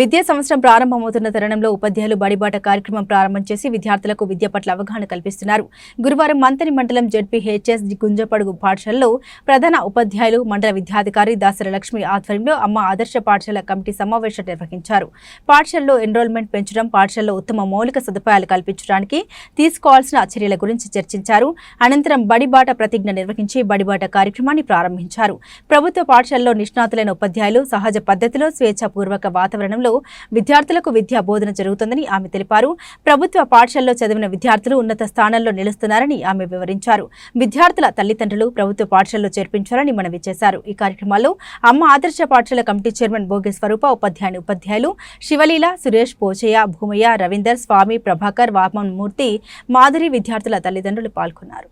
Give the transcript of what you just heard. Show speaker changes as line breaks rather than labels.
విద్యా సంవత్సరం ప్రారంభమవుతున్న తరుణంలో ఉపాధ్యాయులు బడిబాట కార్యక్రమం ప్రారంభం చేసి విద్యార్థులకు విద్య పట్ల అవగాహన కల్పిస్తున్నారు. గురువారం మంతని మండలం జడ్పీహెచ్ఎస్ గుంజపడుగు పాఠశాలలో ప్రధాన ఉపాధ్యాయులు మండల విద్యాధికారి దాసరి లక్ష్మి ఆధ్వర్యంలో అమ్మ ఆదర్శ పాఠశాల కమిటీ సమావేశం నిర్వహించారు. పాఠశాలలో ఎన్రోల్మెంట్ పెంచడం పాఠశాలలో ఉత్తమ మౌలిక సదుపాయాలు కల్పించడానికి తీసుకోవాల్సిన చర్యల గురించి చర్చించారు. అనంతరం బడిబాట ప్రతిజ్ఞ నిర్వహించి బడిబాట కార్యక్రమాన్ని ప్రారంభించారు. ప్రభుత్వ పాఠశాలలో నిష్ణాతులైన ఉపాధ్యాయులు సహజ పద్ధతిలో స్వేచ్ఛాపూర్వక వాతావరణంలో విద్యార్థులకు విద్యా బోధన జరుగుతుందని ఆమె తెలిపారు. ప్రభుత్వ పాఠశాలలో చదివిన విద్యార్థులు ఉన్నత స్థానాల్లో నిలుస్తున్నారని ఆమె వివరించారు. విద్యార్థుల తల్లిదండ్రులు ప్రభుత్వ పాఠశాలలో చేర్పించాలని మనవి చేశారు. ఈ కార్యక్రమాల్లో అమ్మ ఆదర్శ పాఠశాల కమిటీ చైర్మన్ భోగి స్వరూప ఉపాధ్యాయుని ఉపాధ్యాయులు శివలీల సురేష్ పోచయ్య భూమయ్య రవీందర్ స్వామి ప్రభాకర్ వామన్ మూర్తి మాధురి విద్యార్థుల తల్లిదండ్రులు పాల్గొన్నారు.